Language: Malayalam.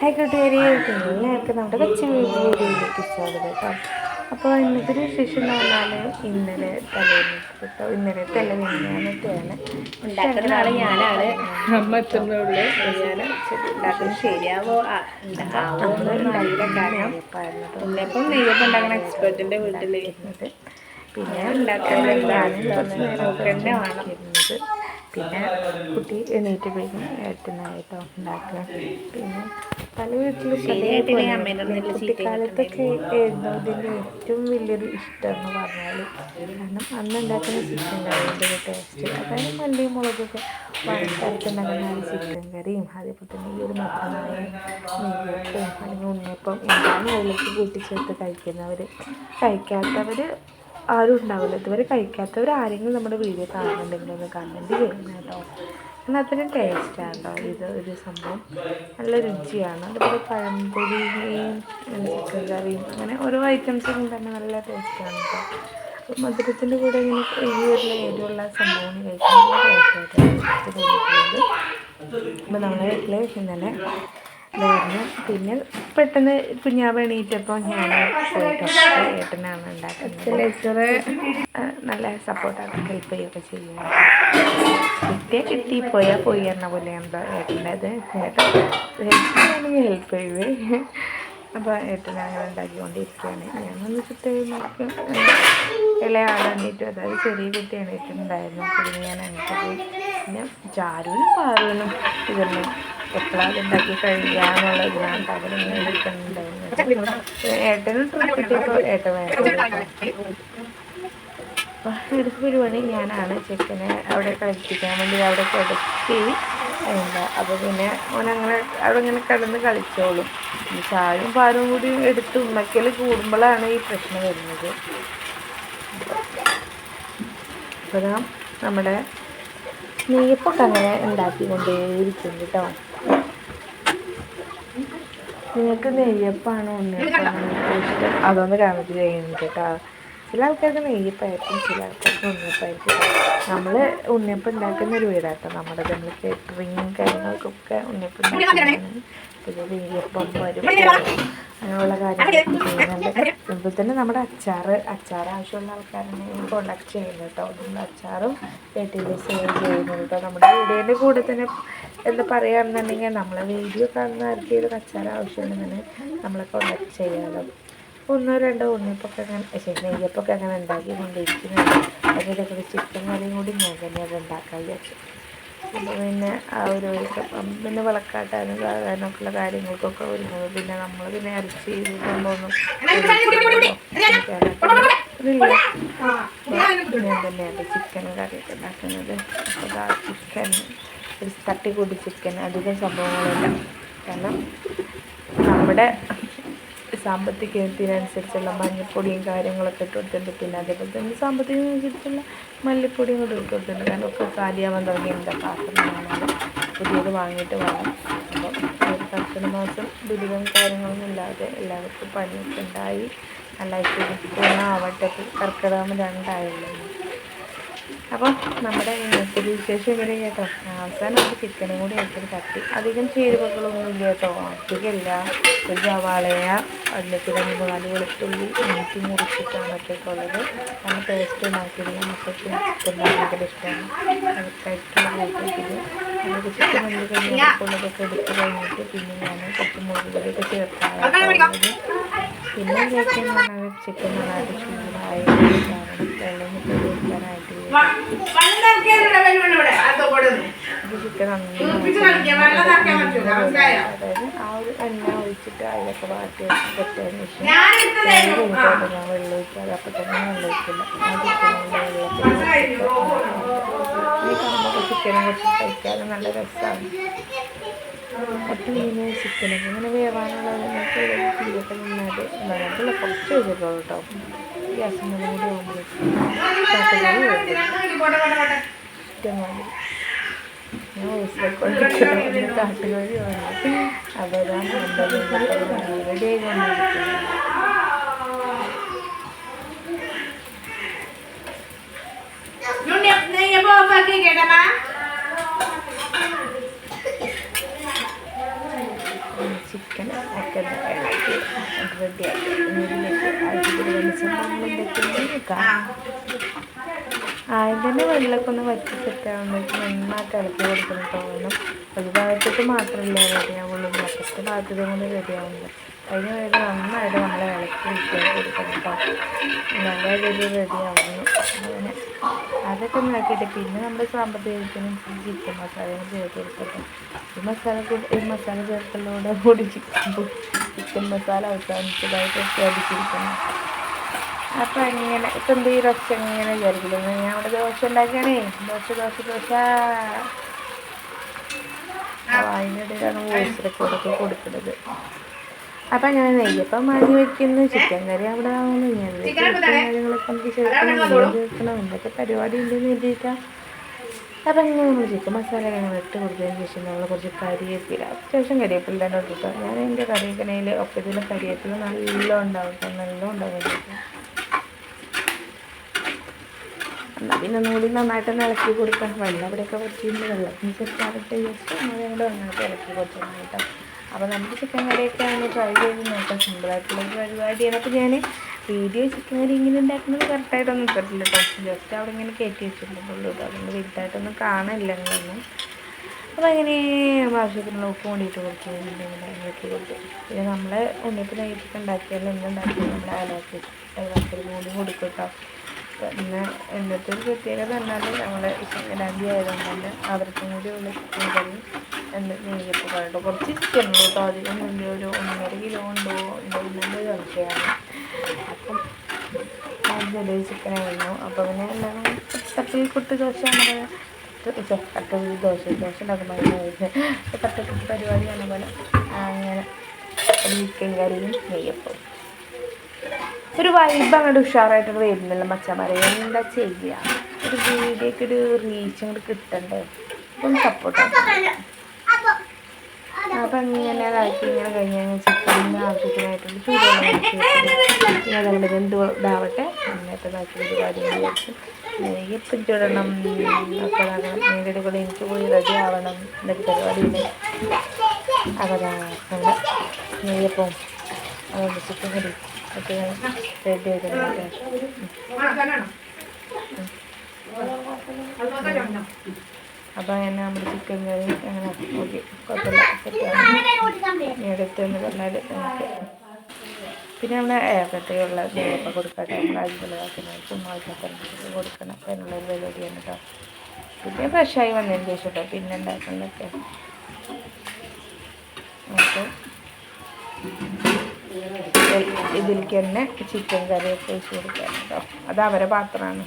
ഹായ് കൂട്ടുകാരി എല്ലാവർക്കും നമ്മുടെ കൊച്ചു വീഡിയോയിലേക്ക് സ്വാഗതം കേട്ടോ അപ്പോൾ ഇന്നത്തെ ഒരു വിശേഷം എന്ന് പറഞ്ഞാൽ ഇന്നലെ തലേന്ന് കേട്ടോ ഇന്നലെ തലേന്നാണ് ഉണ്ടാക്കുന്ന ആൾ ഞാനാണ് അമ്മ എത്തുന്നുള്ളൂ ഞാൻ ഉണ്ടാക്കുന്നത് ശരിയാവോ അറിയില്ല കാരണം ഉണ്ണിയപ്പം നെയ്യപ്പം ഉണ്ടാക്കുന്ന എക്സ്പെർട്ടിന്റെ വീട്ടിൽ പിന്നെ ഉണ്ടാക്കാൻ ഞാനും കുറച്ച് നേരം തന്നെ വേണം പിന്നെ കുട്ടി എണീറ്റപ്പോഴേക്കും ഏട്ടനായിട്ടോ ഉണ്ടാക്കുക. പിന്നെ പല വീട്ടിലും കുട്ടിക്കാലത്തൊക്കെ ആയിരുന്നു ഇതിന്റെ ഏറ്റവും വലിയൊരു ഇഷ്ടം എന്ന് പറഞ്ഞാൽ കാരണം അന്ന് ഉണ്ടാക്കുന്ന ചിക്കൻ കറിയുടെ ഒരു ടേസ്റ്റ് അതായത് മല്ലിയും മുളകൊക്കെ വറുത്തരച്ചുണ്ടാക്കുന്ന ആ ചിക്കൻ കറിയും അതേപോലെ തന്നെ ഈ ഒരു മധുരമായ നെയ്യപ്പം അല്ലെങ്കിൽ ഉണ്ണിയപ്പം എന്താണ് അതിലേക്ക് കൂട്ടിച്ചേർത്ത് കഴിക്കുന്നവർ കഴിക്കാത്തവർ ആരും ഉണ്ടാവില്ല. ഇതുവരെ കഴിക്കാത്തവർ ആരെങ്കിലും നമ്മുടെ വീഡിയോ കാണുന്നുണ്ടെങ്കിൽ ഒന്ന് കമന്റ് ചെയ്യണം കേട്ടോ. എന്നാൽ അത്രയും ടേസ്റ്റാണ് കേട്ടോ. ഇത് ഒരു സംഭവം. നല്ല രുചിയാണ്. അതുപോലെ പഴംപൊരിയും ചിക്കൻ കറിയും അങ്ങനെ ഓരോ ഐറ്റംസും തന്നെ നല്ല ടേസ്റ്റാണ് കേട്ടോ. അപ്പോൾ മധുരത്തിന്റെ കൂടെ ഇങ്ങനെ ഒരു എരിവുള്ള സംഭവം കഴിക്കാൻ നല്ല ടേസ്റ്റായിട്ട് തോന്നിയിട്ടുള്ളത് അപ്പോൾ നമ്മുടെ വീട്ടിൽ ഇന്നലെ ഇതായിരുന്നു. പിന്നെ പെട്ടെന്ന് കുഞ്ഞാവ് എണീറ്റപ്പോൾ ഞാൻ ഏട്ടനാണ് ഉണ്ടാക്കുന്നത്. നല്ല സപ്പോർട്ടാണ്. ഹെൽപ്പ് ചെയ്യുകയൊക്കെ ചെയ്യുന്നത് കിട്ടിയാൽ കിട്ടി പോയാൽ പോയി എന്ന പോലെയാണല്ലോ ഏട്ടന്റെത് ഏട്ടൻ ഹെൽപ്പ് ചെയ്യുകയാണെങ്കിൽ ഹെൽപ്പ് ചെയ്യുവേ അപ്പോൾ ഏട്ടൻ അങ്ങനെ ഉണ്ടാക്കിക്കൊണ്ടിരിക്കുകയാണ്. ഞാനൊന്ന് ചുറ്റ് ഇളയ ആളെണ്ണീറ്റു അതായത് ചെറിയ കുട്ടി എണീറ്റുണ്ടായിരുന്നു പിന്നെ ഞാൻ അങ്ങോട്ട് പോയി. പിന്നെ ചാരുവിനും പാറുവിനും ഇതൊന്നും എപ്പോഴാണ് ഉണ്ടാക്കി കഴിക്കാന്നുള്ള ഇതിനാണ് അവരിങ്ങനെ എടുക്കുന്നുണ്ടായിരുന്നു ഏട്ടനും ട്രിപ്പ് കിട്ടിയപ്പോൾ ഏട്ടൻ എടുത്ത പരിപാടി ഞാനാണ് ചെക്കനെ അവിടെ കളിപ്പിക്കാൻ വേണ്ടി അവിടെ കിടത്തി. എന്താ അപ്പോൾ പിന്നെ ഓനങ്ങനെ അവിടെ ഇങ്ങനെ കിടന്ന് കളിച്ചോളും. ചായും പാലും കൂടി എടുത്ത് ഉണ്ണക്കൽ കൂടുമ്പോഴാണ് ഈ പ്രശ്നം വരുന്നത്. അപ്പോൾ നമ്മുടെ നെയ്യപ്പൊക്കെ അങ്ങനെ ഉണ്ടാക്കിക്കൊണ്ടേയിരിക്കും കേട്ടോ. നിങ്ങൾക്ക് നെയ്യപ്പാണോ ഉണ്ണിയപ്പാണോ ഇഷ്ടം. അതൊന്ന് കമന്റ് ചെയ്യുന്നുണ്ട് കേട്ടോ ചില ആൾക്കാർക്ക് നെയ്യപ്പായിരിക്കും ചില ആൾക്കാർക്ക് ഉണ്ണിയപ്പായിരിക്കും. നമ്മൾ ഉണ്ണിയപ്പം ഉണ്ടാക്കുന്ന ഒരു വീടാട്ടോ. നമ്മുടെ നമ്മൾ കേറ്ററിങ് കാര്യങ്ങൾക്കൊക്കെ ഉണ്ണിയപ്പം ഉണ്ടാക്കുന്നതാണ് പിന്നെ നെയ്യപ്പം വരും അങ്ങനെയുള്ള കാര്യങ്ങളൊക്കെ ചെയ്യുന്നുണ്ട്. അതുപോലെ തന്നെ നമ്മുടെ അച്ചാറ് അച്ചാർ ആവശ്യമുള്ള ആൾക്കാരാണ് കോണ്ടാക്ട് ചെയ്യുന്നത് കേട്ടോ നമ്മുടെ അച്ചാറും കേട്ടിന്റെ സെയിൽ ചെയ്യുന്നത് കേട്ടോ നമ്മുടെ വീഡിയോന്റെ കൂടെ തന്നെ എന്താ പറയുകയാണെന്നുണ്ടെങ്കിൽ നമ്മളെ വീഡിയോ കാണുന്ന ആർക്കെങ്കിലും അച്ചാർ ആവശ്യമുണ്ടെങ്കിൽ നമ്മളെ കോണ്ടാക്ട് ചെയ്യാമല്ലോ ഒന്നോ രണ്ടോ ഉണ്ണിയപ്പൊക്കെ അങ്ങനെ ശരി നെയ്യപ്പൊക്കെ അങ്ങനെ ഉണ്ടാക്കി കൊണ്ടിരിക്കുന്നുണ്ട് അതിന്റെ കൂടി ചിക്കൻ കറിയും കൂടി ഞാൻ തന്നെ അത് ഉണ്ടാക്കാൻ വിചാരിച്ചു. അപ്പോൾ പിന്നെ ആ ഒരു പിന്നെ വിളക്കാട്ടാനും സാധാരണക്കുള്ള കാര്യങ്ങൾക്കൊക്കെ ഒരുങ്ങുന്നത് പിന്നെ നമ്മൾ പിന്നെ ചെയ്ത് കൊണ്ടൊന്നും ഞാൻ തന്നെയാണ് ചിക്കൻ കറിയൊക്കെ ഉണ്ടാക്കുന്നത്. അപ്പോൾ ആ ചിക്കൻ ഒരു തട്ടിക്കൂട്ടി ചിക്കൻ അധികം സംഭവങ്ങളില്ല കാരണം നമ്മുടെ സാമ്പത്തിക ഇതിനനുസരിച്ചുള്ള മഞ്ഞൾപ്പൊടിയും കാര്യങ്ങളൊക്കെ ഇട്ട് കൊടുത്തിട്ടുണ്ട്. പിന്നെ അതേപോലെ തന്നെ സാമ്പത്തികത്തിനനുസരിച്ചുള്ള മല്ലിപ്പൊടിയും കൂടി ഇട്ട് കൊടുത്തിട്ടുണ്ട്. കാരണം ഒക്കെ കാലിയാവാൻ തുടങ്ങിയിട്ടുണ്ട് പാത്രങ്ങളാണ് പുതിയത് വാങ്ങിയിട്ട് വേണം. അപ്പം ഒരു കർക്കിടക മാസം ദുരിതം കാര്യങ്ങളൊന്നും ഇല്ലാതെ എല്ലാവർക്കും പണിയൊക്കെ ഉണ്ടായി. നല്ല ആവട്ടെ കർക്കിടകം രണ്ടായല്ലോ? അപ്പം നമ്മുടെ ഇന്നത്തെ വിശേഷം ഇവിടെ കേട്ടോ. അവസാനം നമുക്ക് ചിക്കനും കൂടി എടുത്തിട്ട് തട്ടി അധികം ചേരുവകളൊന്നും ഇല്ല കേട്ടോ. അധികമില്ല. ഒരു സവാളയ അതിലേക്ക് നാല് വെളുത്തുള്ളി ഇഞ്ചി മുറിച്ചിട്ടാണ് ഉള്ളത് നല്ല ടേസ്റ്റ് ഉണ്ടാക്കിയില്ല മക്കൾക്ക് ചിക്കൻ ഭയങ്കര ഇഷ്ടമാണ് അവർക്കായിട്ടുള്ള കൂട്ടത്തിൽ ചിക്കൻ വലിയ കഴിഞ്ഞുള്ളതൊക്കെ എടുത്ത് കഴിഞ്ഞിട്ട് പിന്നെ ഞാൻ കുറച്ച് പൊടിയൊക്കെ ചേർത്താണ് പിന്നെ പറഞ്ഞാൽ ചിക്കൻ നന്നായിട്ട് ചൂടായി വെള്ളം കൊടുക്കാനായിട്ട് ചിക്കൻ അതായത് ആ ഒരു എണ്ണ ഒഴിച്ചിട്ട് അതിലൊക്കെ വാട്ടി വെച്ചതിന് ശേഷം ഞാൻ വെള്ളം ഒഴിക്കാതെ അപ്പം തന്നെ വെള്ളം ഒഴിക്കില്ല ആ ചിക്കൻ വെള്ളം കാണുമ്പോൾ ചിക്കനെ കുറച്ച് കഴിക്കാതെ നല്ല രസമാണ്. മീന് ചിക്കനൊക്കെ ഇങ്ങനെ വേവാനുള്ളത് തീരൊക്കെ നന്നായിട്ട് നന്നായിട്ടുള്ള കുറച്ച് വെച്ചിട്ടുള്ളൂ കേട്ടോ. ഗ്യാസിന്റെ കൂടി ആകുമ്പോഴേക്കും ഞാൻ വന്നു അതാണ് എന്റെ റെഡി ആയിക്കൊണ്ടിരിക്കുന്നത് ചിക്കൻ ഒന്ന് ഇളക്കി റെഡിയാക്കി ഇതിലേക്ക് കാണാം ആദ്യം തന്നെ വെള്ളമൊക്കെ ഒന്ന് വറ്റി സെറ്റാകുമ്പോഴേക്കും നന്നായിട്ട് ഇളക്കി കൊടുക്കണം. തോന്നണം ഒരു ഭാഗത്തേക്ക് മാത്രമല്ല റെഡിയാവുള്ളൂ. മറ്റത്തെ ഭാഗത്തേക്കും കൂടി റെഡിയാവുന്നത്. അതിന് വേണ്ടി നന്നായിട്ട് നമ്മൾ ഇളക്കി വിട്ട് കൊടുക്കണം കേട്ടോ. നല്ല രീതിയിൽ റെഡിയാവുന്നു അങ്ങനെ അതൊക്കെ ഒന്ന് ഇളക്കിയിട്ട് പിന്നെ നമ്മൾ സാമ്പത്തികത്തിന് ചിക്കൻ മസാലയും ചേർത്ത് കൊടുക്കട്ടെ. ഈ മസാല ഈ മസാല ചേർക്കലോടെ കൂടി ചിക്കൻ മസാല അവസാനിച്ചതായിട്ട് അടിച്ചിരിക്കുന്നു. അപ്പം ഇങ്ങനെ ഇപ്പം എന്ത് ഈ ദോശ ഇങ്ങനെ വിചാരിക്കില്ല ഞാൻ അവിടെ ദോശ ഉണ്ടാക്കിയാണേ ദോശ ദോശ ദോശ. അതിനിടയിലാണ് വോയിസ് റെക്കോർഡൊക്കെ കൊടുക്കുന്നത്. അപ്പം ഞാൻ നെയ്യപ്പം മാറ്റി വെക്കുന്ന ചിക്കൻ കറി അവിടെ ആവുന്നു. ഞാൻ കാര്യങ്ങളൊക്കെ നമുക്ക് ചേർക്കണം എന്തൊക്കെ പരിപാടി ഉണ്ടെന്ന് എഴുതിയിട്ടാണ് അപ്പം ഇങ്ങനെ നമ്മൾ ചിക്കൻ മസാല ഞങ്ങൾ ഇട്ട് കൊടുത്തതിന് ശേഷം നമ്മൾ കുറച്ച് കരിവേപ്പില അത്യാവശ്യം കരിവേപ്പില തന്നെ ഇട്ടിട്ടോ ഞാൻ എന്റെ കറി ഒക്കെ ഇതിൽ കരിയേപ്പില നല്ല ഉണ്ടാവും. നല്ല ഉണ്ടാവും എന്നാൽ പിന്നെ ഒന്നുകൂടി നന്നായിട്ട് ഒന്ന് ഇളക്കി കൊടുക്കാം. വെള്ളം അവിടെയൊക്കെ പറ്റിയിട്ട് വെള്ളത്തിന് ചെറുപ്പം ജസ്റ്റ് നമ്മൾ കൂടെ നന്നായിട്ട് ഇളക്കി കൊടുക്കണം കേട്ടോ. അപ്പോൾ നമുക്ക് ചിക്കൻ കറിയൊക്കെ ഒന്ന് ട്രൈ ചെയ്ത് നോക്കാം. സിമ്പിളായിട്ടുള്ള ഒരു പരിപാടിയാണ്. അപ്പോൾ ഞാൻ വീഡിയോ ചിക്കൻ കറി ഇങ്ങനെ ഉണ്ടാക്കുന്നത് കറക്റ്റായിട്ടൊന്നും ഇട്ടിട്ടില്ല കേട്ടോ. ജസ്റ്റ് അവിടെ ഇങ്ങനെ കയറ്റി വെച്ചിട്ടുള്ളൂ കേട്ടോ അതുകൊണ്ട് വലുതായിട്ടൊന്നും കാണില്ല എന്നൊന്നും അപ്പോൾ അങ്ങനെ ആവശ്യത്തിനുള്ള ഉപ്പ് കൊണ്ടിട്ട് കൊടുത്തു ഇളക്കി കൊടുത്തു പിന്നെ നമ്മൾ ഉണ്ണിയപ്പം നെയ്യൊക്കെ ഉണ്ടാക്കിയാലും എന്തുണ്ടാക്കിയാലും നമ്മൾ അയലാക്കി അയലാക്കി കൂടി കൊടുക്കും കേട്ടോ. പിന്നെ എന്നിട്ട് ഒരു പ്രത്യേകത എന്നാൽ ഞങ്ങൾ സംക്രാന്തി ആയതുകൊണ്ട് തന്നെ അവർക്കും കൂടി ഉള്ള ചിക്കൻ കറി എന്ത് നെയ്യപ്പം കേട്ടോ കുറച്ച് ചിക്കൻ ഉണ്ട് കേട്ടോ. അധികം വലിയ ഒരു ഒന്നര കിലോ ഉണ്ടോ ഉണ്ടെന്നൊരു സംശയമാണ് അപ്പം ചെറിയ ചിക്കനായിരുന്നു അപ്പോൾ പിന്നെ എല്ലാം തട്ടി കുട്ടി ദോശ നമ്മുടെ ദോശ. ദോശ ഉണ്ടാക്കുമ്പോൾ പരിപാടി പരിപാടിയാണ് പോലെ അങ്ങനെ ചിക്കൻ കറിയും നെയ്യപ്പം ഒരു വൈബ് അങ്ങോട്ട് ഉഷാറായിട്ട് വരുന്നില്ല മച്ചമാരെ എന്താ ചെയ്യുക ഒരു വീഡിയോക്ക് ഒരു റീച്ച് അങ്ങോട്ട് കിട്ടണ്ടേ? അപ്പം സപ്പോർട്ട് അപ്പം ഇങ്ങനെ ഇതാക്കി ഇങ്ങനെ കഴിഞ്ഞാൽ ചിക്കനിന് ആവശ്യത്തിനായിട്ടുള്ള ചൂടുവെള്ളം അതുകൊണ്ട് വെന്ത് ഇതാവട്ടെ. എന്നിട്ട് ബാക്കി പരിപാടികൾ വെച്ച്. ചൂടണം അപ്പോഴാണ് ഒക്കെ ഇതാക്കണം എനിക്ക് പോയി റെഡി ആവണം എന്നൊക്കെ പരിപാടിയുണ്ട് അതാ നെയ്യപ്പം അതുകൊണ്ട് ചിക്കൻ കറി ഒക്കെ റെഡി അപ്പോൾ അങ്ങനെ നമ്മുടെ ചിക്കൻ കറി അങ്ങനെ ഓക്കെ കുഴപ്പമില്ല. സെറ്റാണ് എടുത്ത് പറഞ്ഞാൽ പിന്നെ നമ്മൾ ഏകത്തെയുള്ള നെയ്യപ്പം കൊടുക്കട്ടെ. നമ്മൾ അടിപൊളിയാക്കുന്ന ചുമ്മാ കൊടുക്കണം. എന്നുള്ളൊരു പരിപാടിയാണ് കേട്ടോ. പിന്നെ ഫ്രഷായി വന്നതിന് ശേഷം കേട്ടോ. പിന്നെ ഉണ്ടാക്കുന്നതൊക്കെ അപ്പോൾ ഇതിലേക്ക് തന്നെ ചിക്കൻ കറിയൊക്കെ ഒഴിച്ച് കൊടുക്കാം കേട്ടോ അത് അവരെ പാത്രമാണ്.